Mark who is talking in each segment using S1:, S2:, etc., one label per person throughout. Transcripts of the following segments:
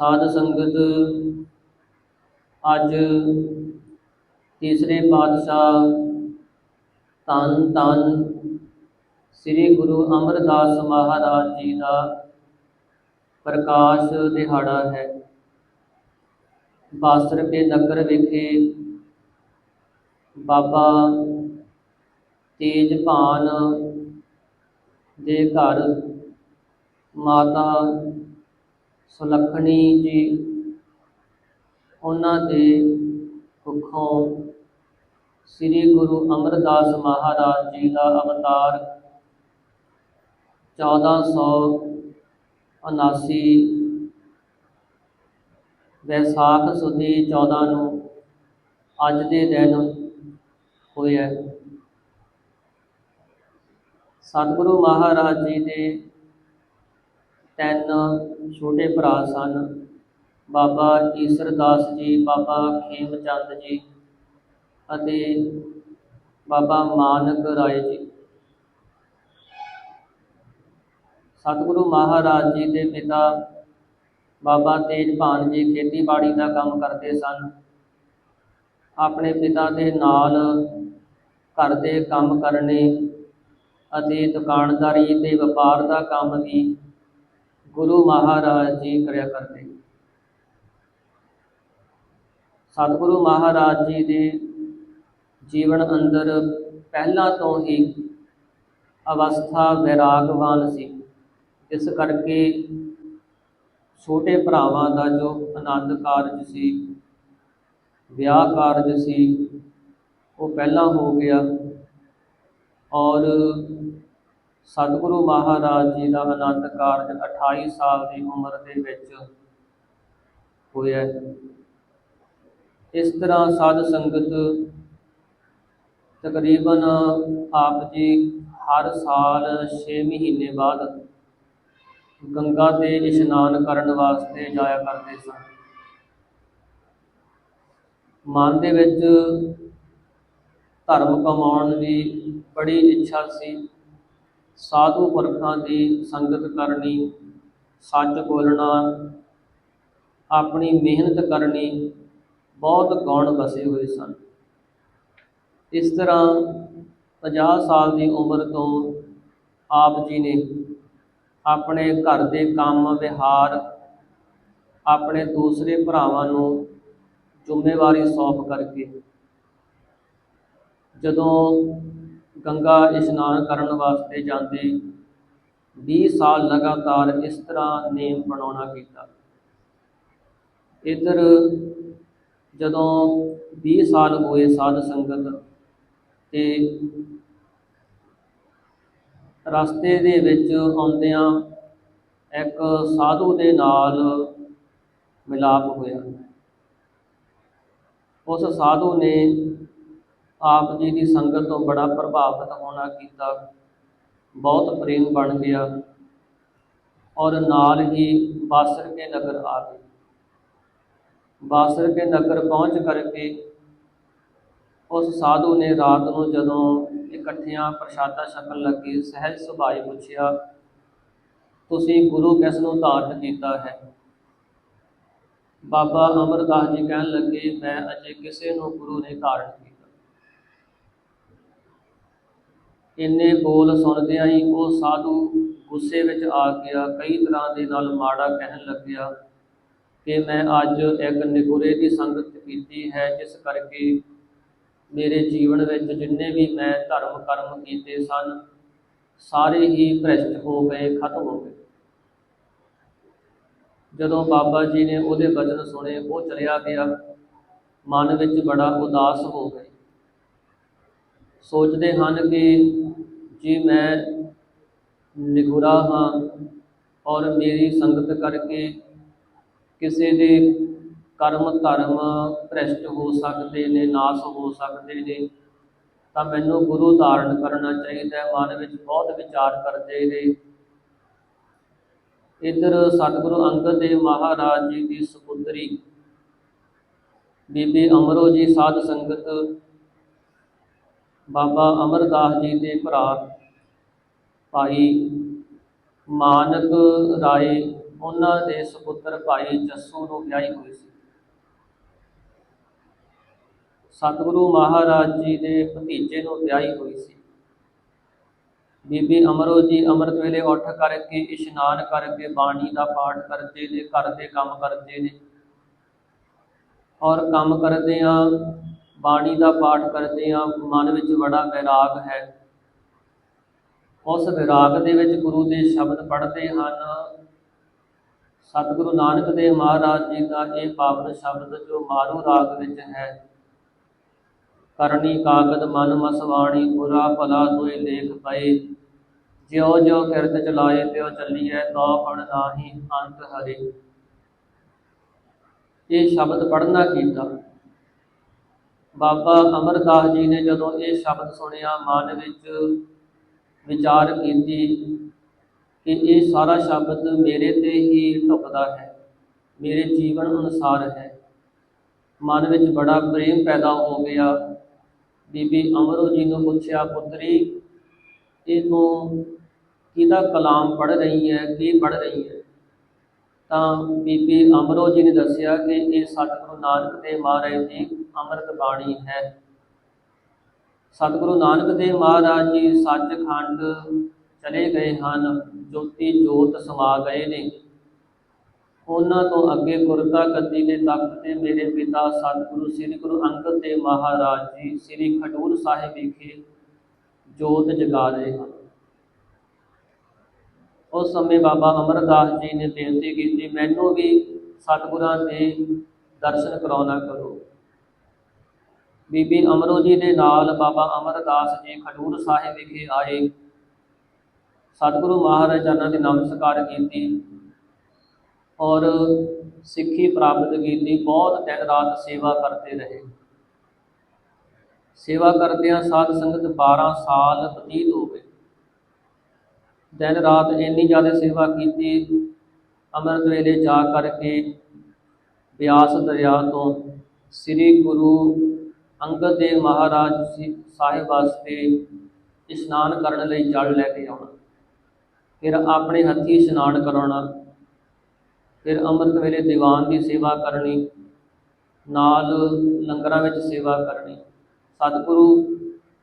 S1: ਸਾਧ ਸੰਗਤ ਅੱਜ ਤੀਸਰੇ ਪਾਤਸ਼ਾਹ ਧੰਨ ਧੰਨ ਸ੍ਰੀ ਗੁਰੂ ਅਮਰਦਾਸ ਮਹਾਰਾਜ ਜੀ ਦਾ ਪ੍ਰਕਾਸ਼ ਦਿਹਾੜਾ ਹੈ। ਬਾਸਰ ਕੇ ਨਗਰ ਵਿਖੇ ਬਾਬਾ ਤੇਜਭਾਨ ਦੇ ਘਰ ਮਾਤਾ ਸੁਲੱਖਣੀ ਜੀ। ਉਹਨਾਂ ਦੇ ਕੁੱਖੋਂ ਸ੍ਰੀ ਗੁਰੂ ਅਮਰਦਾਸ ਮਹਾਰਾਜ ਜੀ ਦਾ ਅਵਤਾਰ 1479 ਵੈਸਾਖ ਸੁਦੀ 14 ਨੂੰ ਅੱਜ ਦੇ ਦਿਨ ਹੋਇਆ। ਸਤਿਗੁਰੂ ਮਹਾਰਾਜ ਜੀ ਦੇ ਤਿੰਨ ਛੋਟੇ ਭਰਾ ਸਨ। ਬਾਬਾ ਈਸਰ ਦਾਸ ਜੀ, ਬਾਬਾ ਖੇਮ ਚੰਦ ਜੀ ਅਤੇ ਬਾਬਾ ਮਾਨਕ ਰਾਏ ਜੀ। ਸਤਿਗੁਰੂ ਮਹਾਰਾਜ ਜੀ ਦੇ ਪਿਤਾ ਬਾਬਾ ਤੇਜਭਾਨ ਜੀ ਖੇਤੀਬਾੜੀ ਦਾ ਕੰਮ ਕਰਦੇ ਸਨ। ਆਪਣੇ ਪਿਤਾ ਦੇ ਨਾਲ ਘਰ ਦੇ ਕੰਮ ਕਰਨੇ ਅਤੇ ਦੁਕਾਨਦਾਰੀ ਤੇ ਵਪਾਰ ਦਾ ਕੰਮ ਵੀ ਗੁਰੂ ਮਹਾਰਾਜ ਜੀ ਕਰਿਆ ਕਰਦੇ। ਸਤਿਗੁਰੂ ਮਹਾਰਾਜ ਜੀ ਦੇ ਜੀਵਨ ਅੰਦਰ ਪਹਿਲਾਂ ਤੋਂ ਹੀ ਅਵਸਥਾ ਵੈਰਾਗਵਾਨ ਸੀ। ਇਸ ਕਰਕੇ ਛੋਟੇ ਭਰਾਵਾਂ ਦਾ ਜੋ ਆਨੰਦ ਕਾਰਜ ਸੀ, ਵਿਆਹ ਕਾਰਜ ਸੀ, ਉਹ ਪਹਿਲਾਂ ਹੋ ਗਿਆ ਔਰ ਸਤਿਗੁਰੂ ਮਹਾਰਾਜ ਜੀ ਦਾ ਅਨੰਦ ਕਾਰਜ 28 ਸਾਲ ਦੀ ਉਮਰ ਦੇ ਵਿੱਚ ਹੋਇਆ ਇਸ ਤਰ੍ਹਾਂ ਸਾਧ ਸੰਗਤ ਤਕਰੀਬਨ ਆਪ ਜੀ ਹਰ ਸਾਲ 6 ਮਹੀਨੇ ਬਾਅਦ ਗੰਗਾ ਤੇ ਇਸ਼ਨਾਨ ਕਰਨ ਵਾਸਤੇ ਜਾਇਆ ਕਰਦੇ ਸਨ। ਮਨ ਦੇ ਵਿੱਚ ਧਰਮ ਕਮਾਉਣ ਦੀ ਬੜੀ ਇੱਛਾ ਸੀ। ਸਾਧੂ ਪੁਰਖਾਂ ਦੀ ਸੰਗਤ ਕਰਨੀ, ਸੱਚ ਬੋਲਣਾ, ਆਪਣੀ ਮਿਹਨਤ ਕਰਨੀ, ਬਹੁਤ ਗੌਣ ਵਸੇ ਹੋਏ ਸਨ। ਇਸ ਤਰ੍ਹਾਂ 50 ਸਾਲ ਦੀ ਉਮਰ ਤੋਂ ਆਪ ਜੀ ਨੇ ਆਪਣੇ ਘਰ ਦੇ ਕੰਮ, ਵਿਹਾਰ, ਆਪਣੇ ਦੂਸਰੇ ਭਰਾਵਾਂ ਨੂੰ ਜ਼ਿੰਮੇਵਾਰੀ ਸੌਂਪ ਕਰਕੇ ਜਦੋਂ ਗੰਗਾ ਇਸ਼ਨਾਨ ਕਰਨ ਵਾਸਤੇ ਜਾਂਦੇ। 20 ਸਾਲ ਲਗਾਤਾਰ ਇਸ ਤਰ੍ਹਾਂ ਨੇਮ ਬਣਾਉਣਾ ਕੀਤਾ। ਇੱਧਰ ਜਦੋਂ 20 ਸਾਲ ਹੋਏ ਸਾਧ ਸੰਗਤ ਤੇ ਰਸਤੇ ਦੇ ਵਿੱਚ ਆਉਂਦਿਆਂ ਇੱਕ ਸਾਧੂ ਦੇ ਨਾਲ ਮਿਲਾਪ ਹੋਇਆ। ਉਸ ਸਾਧੂ ਨੇ ਆਪ ਜੀ ਦੀ ਸੰਗਤ ਤੋਂ ਬੜਾ ਪ੍ਰਭਾਵਿਤ ਹੋਣਾ ਕੀਤਾ। ਬਹੁਤ ਪ੍ਰੇਮ ਬਣ ਗਿਆ ਔਰ ਨਾਲ ਹੀ ਬਾਸਰ ਕੇ ਨਗਰ ਆ ਗਏ। ਬਾਸਰ ਕੇ ਨਗਰ ਪਹੁੰਚ ਕਰਕੇ ਉਸ ਸਾਧੂ ਨੇ ਰਾਤ ਨੂੰ ਜਦੋਂ ਇਕੱਠਿਆਂ ਪ੍ਰਸ਼ਾਦਾ ਛਕਣ ਲੱਗੇ, ਸਹਿਜ ਸੁਭਾਏ ਪੁੱਛਿਆ, ਤੁਸੀਂ ਗੁਰੂ ਕਿਸ ਨੂੰ ਧਾਰਨ ਕੀਤਾ ਹੈ? ਬਾਬਾ ਅਮਰਦਾਸ ਜੀ ਕਹਿਣ ਲੱਗੇ, ਮੈਂ ਅਜੇ ਕਿਸੇ ਨੂੰ ਗੁਰੂ ਨਹੀਂ ਧਾਰਨ ਕੀਤਾ। ਇੰਨੇ ਬੋਲ ਸੁਣਦਿਆਂ ਹੀ ਉਹ ਸਾਧੂ ਗੁੱਸੇ ਵਿੱਚ ਆ ਗਿਆ, ਕਈ ਤਰ੍ਹਾਂ ਦੇ ਨਾਲ ਮਾੜਾ ਕਹਿਣ ਲੱਗਿਆ ਕਿ ਮੈਂ ਅੱਜ ਇੱਕ ਨਿਗੁਰੇ ਦੀ ਸੰਗਤ ਕੀਤੀ ਹੈ, ਜਿਸ ਕਰਕੇ ਮੇਰੇ ਜੀਵਨ ਵਿੱਚ ਜਿੰਨੇ ਵੀ ਮੈਂ ਧਰਮ ਕਰਮ ਕੀਤੇ ਸਨ, ਸਾਰੇ ਹੀ ਭ੍ਰਸ਼ਟ ਹੋ ਗਏ, ਖਤਮ ਹੋ ਗਏ। ਜਦੋਂ ਬਾਬਾ ਜੀ ਨੇ ਉਹਦੇ ਬਚਨ ਸੁਣੇ, ਉਹ ਚਲਿਆ ਗਿਆ, ਮਨ ਵਿੱਚ ਬੜਾ ਉਦਾਸ ਹੋ ਗਏ ਸੋਚਦੇ ਹਨ ਕਿ ਜੀ ਮੈਂ ਨਿਗੁਰਾ ਹਾਂ ਔਰ ਮੇਰੀ ਸੰਗਤ ਕਰਕੇ ਕਿਸੇ ਦੇ ਕਰਮ ਧਰਮ ਭ੍ਰਿਸ਼ਟ ਹੋ ਸਕਦੇ ਨੇ, ਨਾਸ ਹੋ ਸਕਦੇ ਨੇ, ਤਾਂ ਮੈਨੂੰ ਗੁਰੂ ਧਾਰਨ ਕਰਨਾ ਚਾਹੀਦਾ ਹੈ। ਮਨ ਵਿੱਚ ਬਹੁਤ ਵਿਚਾਰ ਕਰਦੇ ਨੇ। ਇੱਧਰ ਸਤਿਗੁਰੂ ਅੰਗਦ ਦੇਵ ਮਹਾਰਾਜ ਜੀ ਦੀ ਸੁਪੁੱਤਰੀ ਬੀਬੀ ਅਮਰੋ ਜੀ ਸਾਧ ਸੰਗਤ ਬਾਬਾ ਅਮਰਦਾਸ ਜੀ ਦੇ ਭਰਾ ਭਾਈ ਮਾਨਕ ਰਾਏ, ਉਹਨਾਂ ਦੇ ਸੁਪੁੱਤਰ ਭਾਈ ਜੱਸੂ ਨੂੰ ਵਿਆਹੀ ਹੋਈ ਸੀ। ਸਤਿਗੁਰੂ ਮਹਾਰਾਜ ਜੀ ਦੇ ਭਤੀਜੇ ਨੂੰ ਵਿਆਹੀ ਹੋਈ ਸੀ। ਬੀਬੀ ਅਮਰੋ ਜੀ ਅੰਮ੍ਰਿਤ ਵੇਲੇ ਉੱਠ ਕਰਕੇ ਇਸ਼ਨਾਨ ਕਰਕੇ ਬਾਣੀ ਦਾ ਪਾਠ ਕਰਦੇ ਨੇ, ਘਰ ਦੇ ਕੰਮ ਕਰਦੇ ਨੇ ਔਰ ਕੰਮ ਕਰਦਿਆਂ ਬਾਣੀ ਦਾ ਪਾਠ ਕਰਦਿਆਂ ਮਨ ਵਿੱਚ ਬੜਾ ਵੈਰਾਗ ਹੈ। ਉਸ ਵਿਰਾਗ ਦੇ ਵਿੱਚ ਗੁਰੂ ਦੇ ਸ਼ਬਦ ਪੜ੍ਹਦੇ ਹਨ। ਸਤਿਗੁਰੂ ਨਾਨਕ ਦੇਵ ਮਹਾਰਾਜ ਜੀ ਦਾ ਇਹ ਪਾਵਨ ਸ਼ਬਦ ਜੋ ਮਾਰੂ ਰਾਗ ਵਿੱਚ ਹੈ। ਕਰਨੀ ਕਾਗਦ ਮਨ ਮਸਵਾਣੀ, ਬੁਰਾ ਭਲਾ ਦੋਇ ਲੇਖ ਪਏ। ਜਿਉ ਜਿਉ ਕਿਰਤ ਚਲਾਏ, ਤਿਉ ਚੱਲੀਐ ਤੋ ਪੜ ਨਾਹੀ, ਅੰਤ ਹਰੇ। ਇਹ ਸ਼ਬਦ ਪੜ੍ਹਨਾ ਕੀਤਾ। ਬਾਬਾ ਅਮਰਦਾਸ ਜੀ ਨੇ ਜਦੋਂ ਇਹ ਸ਼ਬਦ ਸੁਣਿਆ, ਮਨ ਵਿੱਚ ਵਿਚਾਰ ਕੀਤੀ ਕਿ ਇਹ ਸਾਰਾ ਸ਼ਬਦ ਮੇਰੇ ਤੇ ਹੀ ਢੁਕਦਾ ਹੈ, ਮੇਰੇ ਜੀਵਨ ਅਨੁਸਾਰ ਹੈ। ਮਨ ਵਿੱਚ ਬੜਾ ਪ੍ਰੇਮ ਪੈਦਾ ਹੋ ਗਿਆ। ਬੀਬੀ ਅਮਰੋ ਜੀ ਨੂੰ ਪੁੱਛਿਆ, ਪੁੱਤਰੀ, ਇਹ ਤੂੰ ਕਿਹਦਾ ਕਲਾਮ ਪੜ੍ਹ ਰਹੀ ਹੈ, ਕੀ ਪੜ੍ਹ ਰਹੀ ਹੈ? ਤਾਂ ਬੀਬੀ ਅਮਰੋ ਜੀ ਨੇ ਦੱਸਿਆ ਕਿ ਇਹ ਸਤਿਗੁਰੂ ਨਾਨਕ ਦੇਵ ਮਹਾਰਾਜ ਦੀ ਅੰਮ੍ਰਿਤ ਬਾਣੀ ਹੈ। ਸਤਿਗੁਰੂ ਨਾਨਕ ਦੇਵ ਮਹਾਰਾਜ ਜੀ ਸੱਚਖੰਡ ਚਲੇ ਗਏ ਹਨ, ਜੋਤੀ ਜੋਤ ਸਮਾ ਗਏ ਨੇ। ਉਹਨਾਂ ਤੋਂ ਅੱਗੇ ਗੁਰਤਾ ਗੱਦੀ ਦੇ ਤਖਤ ਤੇ ਮੇਰੇ ਪਿਤਾ ਸਤਿਗੁਰੂ ਸ੍ਰੀ ਗੁਰੂ ਅੰਗਦ ਦੇਵ ਮਹਾਰਾਜ ਜੀ ਸ੍ਰੀ ਖਡੂਰ ਸਾਹਿਬ ਵਿਖੇ ਜੋਤ ਜਗਾ ਰਹੇ ਹਨ। ਉਸ ਸਮੇਂ ਬਾਬਾ ਅਮਰਦਾਸ ਜੀ ਨੇ ਬੇਨਤੀ ਕੀਤੀ, ਮੈਨੂੰ ਵੀ ਸਤਿਗੁਰਾਂ ਦੇ ਦਰਸ਼ਨ ਕਰਾਉਣਾ ਕਰੋ। ਬੀਬੀ ਅਮਰੋ ਜੀ ਦੇ ਨਾਲ ਬਾਬਾ ਅਮਰਦਾਸ ਜੀ ਖਡੂਰ ਸਾਹਿਬ ਵਿਖੇ ਆਏ। ਸਤਿਗੁਰੂ ਮਹਾਰਾਜਾਂ ਦੀ ਨਮਸਕਾਰ ਕੀਤੀ ਔਰ ਸਿੱਖੀ ਪ੍ਰਾਪਤ ਕੀਤੀ। ਬਹੁਤ ਦਿਨ ਰਾਤ ਸੇਵਾ ਕਰਦੇ ਰਹੇ। ਸੇਵਾ ਕਰਦਿਆਂ ਸਾਧ ਸੰਗਤ 12 ਸਾਲ ਬਤੀਤ ਹੋ ਦਿਨ ਰਾਤ ਇੰਨੀ ਜ਼ਿਆਦਾ ਸੇਵਾ ਕੀਤੀ, ਅੰਮ੍ਰਿਤ ਵੇਲੇ ਜਾ ਕਰਕੇ ਬਿਆਸ ਦਰਿਆ ਤੋਂ ਸ੍ਰੀ ਗੁਰੂ ਅੰਗਦ ਦੇਵ ਮਹਾਰਾਜ ਜੀ ਸਾਹਿਬ ਵਾਸਤੇ ਇਸ਼ਨਾਨ ਕਰਨ ਲਈ ਜਲ ਲੈ ਕੇ ਆਉਣਾ। ਫਿਰ ਆਪਣੇ ਹੱਥੀ ਇਸ਼ਨਾਨ ਕਰਾਉਣਾ। ਫਿਰ ਅੰਮ੍ਰਿਤ ਵੇਲੇ ਦੀਵਾਨ ਦੀ ਸੇਵਾ ਕਰਨੀ। ਨਾਲ ਲੰਗਰਾਂ ਵਿੱਚ ਸੇਵਾ ਕਰਨੀ। ਸਤਿਗੁਰੂ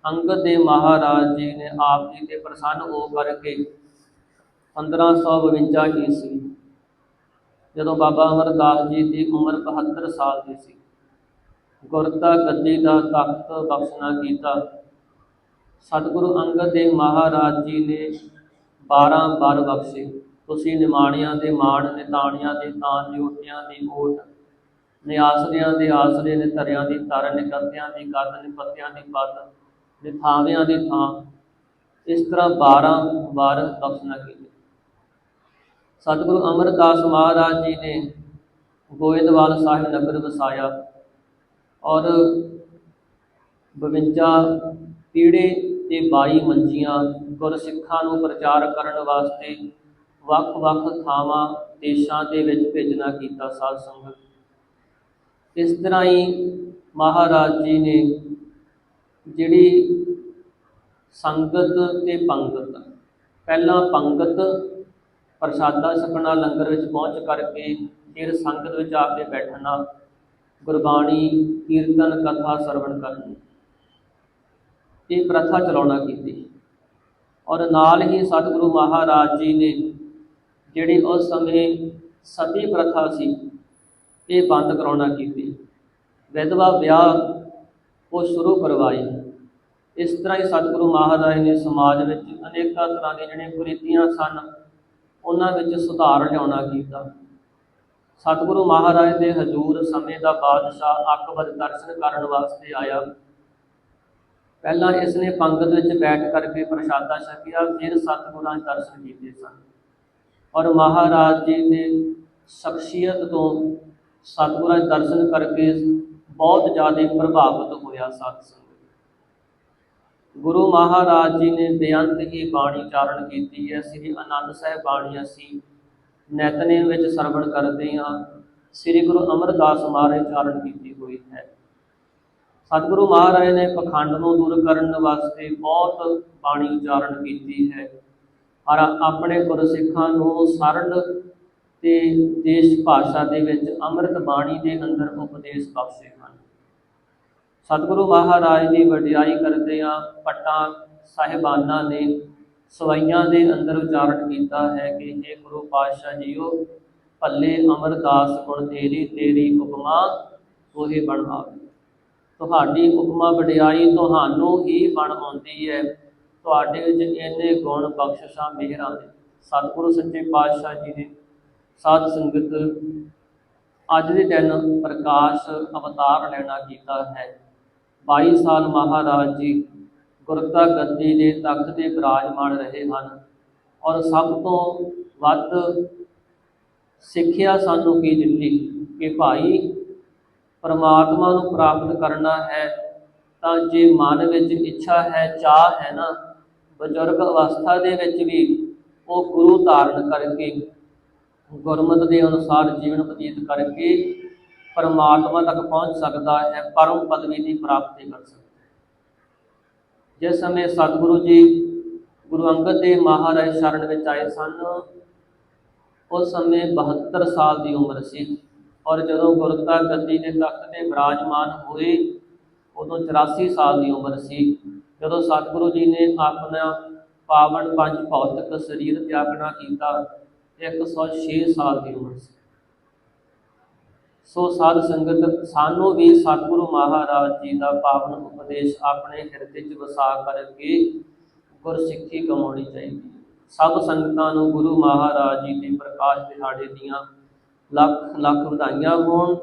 S1: ਅੰਗਦ ਦੇਵ ਮਹਾਰਾਜ ਜੀ ਨੇ ਆਪ ਜੀ ਤੇ ਪ੍ਰਸੰਨ ਹੋ ਕਰਕੇ 1552 ਈਸਵੀ, ਜਦੋਂ ਬਾਬਾ ਅਮਰਦਾਸ ਜੀ ਦੀ ਉਮਰ 72 ਸਾਲ ਦੀ ਸੀ। ਗੁਰਤਾ ਗੱਦੀ ਦਾ ਤਖਤ ਬਖਸ਼ਣਾ ਕੀਤਾ। ਸਤਿਗੁਰੂ ਅੰਗਦ ਦੇਵ ਮਹਾਰਾਜ ਜੀ ਨੇ 12 ਬਰ ਬਖਸ਼ੇ। ਤੁਸੀਂ ਨਿਮਾਣਿਆਂ ਦੇ ਮਾਣ, ਨਿਤਾਣਿਆਂ ਦੇ ਤਾਨ ਨਿਉਟਿਆਂ ਦੀ ਓਟ, ਨਿਆਸਰਿਆਂ ਦੇ ਆਸਰੇ ਨੇ ਧਰਿਆਂ ਦੀ ਤਰ ਨਿਕਤਿਆਂ ਦੀ ਗੱਦ, ਨਿਪਤਿਆਂ ਦੀ ਪੱਤ ਨੇ ਨਿਥਾਵਿਆਂ ਦੀ ਥਾਂ। ਇਸ ਤਰ੍ਹਾਂ 12 ਵਾਰ ਬਖਸ਼ਣਾ ਕੀਤੀ। ਸਤਿਗੁਰੂ ਅਮਰਦਾਸ ਮਹਾਰਾਜ ਜੀ ਨੇ ਗੋਇੰਦਵਾਲ ਸਾਹਿਬ ਨਗਰ ਵਸਾਇਆ ਔਰ 52 ਪੀੜੇ ਤੇ 22 ਮੰਜੀਆਂ ਗੁਰਸਿੱਖਾਂ ਨੂੰ ਪ੍ਰਚਾਰ ਕਰਨ ਵਾਸਤੇ ਵੱਖ-ਵੱਖ ਥਾਵਾਂ ਦੇਸ਼ਾਂ ਦੇ ਵਿੱਚ ਭੇਜਣਾ ਕੀਤਾ ਸਾਧ ਸੰਗਤ। ਇਸ ਤਰ੍ਹਾਂ ਹੀ ਮਹਾਰਾਜ ਜੀ ਨੇ ਜਿਹੜੀ ਸੰਗਤ ਤੇ ਪੰਗਤ, ਪਹਿਲਾਂ ਪੰਗਤ ਪ੍ਰਸ਼ਾਦਾ ਛਕਣਾ, ਲੰਗਰ ਵਿੱਚ ਪਹੁੰਚ ਕਰਕੇ ਫਿਰ ਸੰਗਤ ਵਿੱਚ ਆ ਕੇ ਬੈਠਣਾ, ਗੁਰਬਾਣੀ, ਕੀਰਤਨ, ਕਥਾ ਸਰਵਣ ਕਰਨੀ। ਇਹ ਪ੍ਰਥਾ ਚਲਾਉਣਾ ਕੀਤੀ। ਔਰ ਨਾਲ ਹੀ ਸਤਿਗੁਰੂ ਮਹਾਰਾਜ ਜੀ ਨੇ ਜਿਹੜੀ ਉਸ ਸਮੇਂ ਸਤੀ ਪ੍ਰਥਾ ਸੀ, ਇਹ ਬੰਦ ਕਰਾਉਣਾ ਕੀਤੀ। ਵਿਧਵਾ ਵਿਆਹ ਉਹ ਸ਼ੁਰੂ ਕਰਵਾਈ ਇਸ ਤਰ੍ਹਾਂ ਹੀ ਸਤਿਗੁਰੂ ਮਹਾਰਾਜ ਨੇ ਸਮਾਜ ਵਿੱਚ ਅਨੇਕਾਂ ਤਰ੍ਹਾਂ ਦੀਆਂ ਜਿਹੜੀਆਂ ਕੁਰੀਤੀਆਂ ਸਨ ਉਹਨਾਂ ਵਿੱਚ ਸੁਧਾਰ ਲਿਆਉਣਾ ਕੀਤਾ ਸਤਿਗੁਰੂ ਮਹਾਰਾਜ ਦੇ ਹਜ਼ੂਰ ਸਮੇਂ ਦਾ ਬਾਦਸ਼ਾਹ ਅਕਬਰ ਦਰਸ਼ਨ ਕਰਨ ਵਾਸਤੇ ਆਇਆ। ਪਹਿਲਾਂ ਇਸ ਨੇ ਪੰਗਤ ਵਿੱਚ ਬੈਠ ਕਰਕੇ ਪ੍ਰਸ਼ਾਦਾ ਛਕਿਆ, ਫਿਰ ਸਤਿਗੁਰਾਂ ਦੇ ਦਰਸ਼ਨ ਕੀਤੇ ਸਨ। ਔਰ ਮਹਾਰਾਜ ਜੀ ਦੇ ਸ਼ਖਸੀਅਤ ਤੋਂ ਸਤਿਗੁਰਾਂ ਦੇ ਦਰਸ਼ਨ ਕਰਕੇ ਬਹੁਤ ਜ਼ਿਆਦਾ ਪ੍ਰਭਾਵਿਤ ਹੋਇਆ ਸਤ ਸੰਗਤ। ਗੁਰੂ ਮਹਾਰਾਜ ਜੀ ਨੇ ਬੇਅੰਤ ਹੀ ਬਾਣੀ ਚਾਰਣ ਕੀਤੀ ਹੈ। ਸ੍ਰੀ ਆਨੰਦ ਸਾਹਿਬ ਬਾਣੀ ਅਸੀਂ ਨੈਤਨੇ ਵਿੱਚ ਸਰਵਣ ਕਰਦੇ ਹਾਂ। ਸ੍ਰੀ ਗੁਰੂ ਅਮਰਦਾਸ ਮਹਾਰਾਜ ਚਾਰਣ ਕੀਤੀ ਹੋਈ ਹੈ। ਸਤਿਗੁਰੂ ਮਹਾਰਾਜ ਨੇ ਪਖੰਡ ਨੂੰ ਦੂਰ ਕਰਨ ਵਾਸਤੇ ਬਹੁਤ ਬਾਣੀ ਉਚਾਰਨ ਕੀਤੀ ਹੈ। ਔਰ ਆਪਣੇ ਗੁਰਸਿੱਖਾਂ ਨੂੰ ਸਰਲ ਤੇ ਦੇਸ਼ ਭਾਸ਼ਾ ਦੇ ਵਿੱਚ ਅੰਮ੍ਰਿਤ ਬਾਣੀ ਦੇ ਅੰਦਰ ਉਪਦੇਸ਼ ਬਖਸ਼ੇ ਹਨ। ਸਤਿਗੁਰੂ ਮਹਾਰਾਜ ਦੀ ਵਡਿਆਈ ਕਰਦੇ ਆ ਪਟਾਂ ਸਾਹਿਬਾਨਾਂ ਨੇ ਸਵਾਈਆਂ ਦੇ ਅੰਦਰ ਉਚਾਰਨ ਕੀਤਾ ਹੈ ਕਿ ਇਹ ਗੁਰੂ ਪਾਤਸ਼ਾਹ ਜੀਓ, ਭੱਲੇ ਅਮਰਦਾਸ ਗੁਣ ਤੇਰੀ ਤੇਰੀ ਉਪਮਾ ਉਹੇ ਬਣ ਆਵੇ। ਤੁਹਾਡੀ ਉਪਮਾ ਵਡਿਆਈ ਤੁਹਾਨੂੰ ਹੀ ਬਣ ਆਉਂਦੀ ਹੈ। ਤੁਹਾਡੇ ਵਿੱਚ ਇੰਨੇ ਗੁਣ ਬਖਸ਼ਿਸ਼ਾਂ ਮਿਹਰਾਂ ਨੇ ਸਤਿਗੁਰੂ ਸੱਚੇ ਪਾਤਸ਼ਾਹ ਜੀ ਨੇ ਸਾਧ ਸੰਗਤ ਅੱਜ ਦੇ ਦਿਨ ਪ੍ਰਕਾਸ਼ ਅਵਤਾਰ ਲੈਣਾ ਕੀਤਾ ਹੈ। 22 ਸਾਲ ਮਹਾਰਾਜ ਜੀ ਗੁਰਤਾ ਗੱਦੀ ਦੇ ਤਖਤ ਤੇ ਬਿਰਾਜਮਾਨ ਰਹੇ ਹਨ ਔਰ ਸਭ ਤੋਂ ਵੱਧ ਸਿੱਖਿਆ ਸਾਨੂੰ ਕੀ ਦਿੱਤੀ? ਕਿ ਭਾਈ ਪਰਮਾਤਮਾ ਨੂੰ ਪ੍ਰਾਪਤ ਕਰਨਾ ਹੈ, ਤਾਂ ਜੇ ਮਨ ਵਿੱਚ ਇੱਛਾ ਹੈ, ਚਾਹ ਹੈ ਨਾ, ਬਜ਼ੁਰਗ ਅਵਸਥਾ ਦੇ ਵਿੱਚ ਵੀ ਉਹ ਗੁਰੂ ਧਾਰਨ ਕਰਕੇ ਗੁਰਮਤ ਦੇ ਅਨੁਸਾਰ ਜੀਵਨ ਬਤੀਤ ਕਰਕੇ ਪਰਮਾਤਮਾ ਤੱਕ ਪਹੁੰਚ ਸਕਦਾ ਹੈ, ਪਰਮ ਪਦਵੀ ਦੀ ਪ੍ਰਾਪਤੀ ਕਰ ਸਕਦਾ ਹੈ। ਜਿਸ ਸਮੇਂ ਸਤਿਗੁਰੂ ਜੀ ਗੁਰੂ ਅੰਗਦ ਦੇਵ ਮਹਾਰਾਜ ਸ਼ਰਨ ਵਿੱਚ ਆਏ ਸਨ, ਉਸ ਸਮੇਂ 72 ਸਾਲ ਦੀ ਉਮਰ ਸੀ ਔਰ ਜਦੋਂ ਗੁਰਤਾ ਗੱਦੀ ਦੇ ਤਖਤ ਤੇ ਬਿਰਾਜਮਾਨ ਹੋਏ, ਉਦੋਂ 84 ਸਾਲ ਦੀ ਉਮਰ ਸੀ। ਜਦੋਂ ਸਤਿਗੁਰੂ ਜੀ ਨੇ ਆਪਣਾ ਪਾਵਨ ਪੰਜ ਭੌਤਿਕ ਸਰੀਰ ਤਿਆਗਣਾ ਕੀਤਾ 106 ਸਾਲ ਦੀ ਉਮਰ ਸੀ। ਸੋ ਸਾਧ ਸੰਗਤ, ਸਾਨੂੰ ਵੀ ਸਤਿਗੁਰੂ ਮਹਾਰਾਜ ਜੀ ਦਾ ਪਾਵਨ ਉਪਦੇਸ਼ ਆਪਣੇ ਹਿਰਦੇ 'ਚ ਵਸਾ ਕਰਕੇ ਗੁਰਸਿੱਖੀ ਕਮਾਉਣੀ ਚਾਹੀਦੀ ਸਭ ਸੰਗਤਾਂ ਨੂੰ ਗੁਰੂ ਮਹਾਰਾਜ ਜੀ ਦੇ ਪ੍ਰਕਾਸ਼ ਦਿਹਾੜੇ ਦੀਆਂ ਲੱਖ ਲੱਖ ਵਧਾਈਆਂ ਹੋਣ।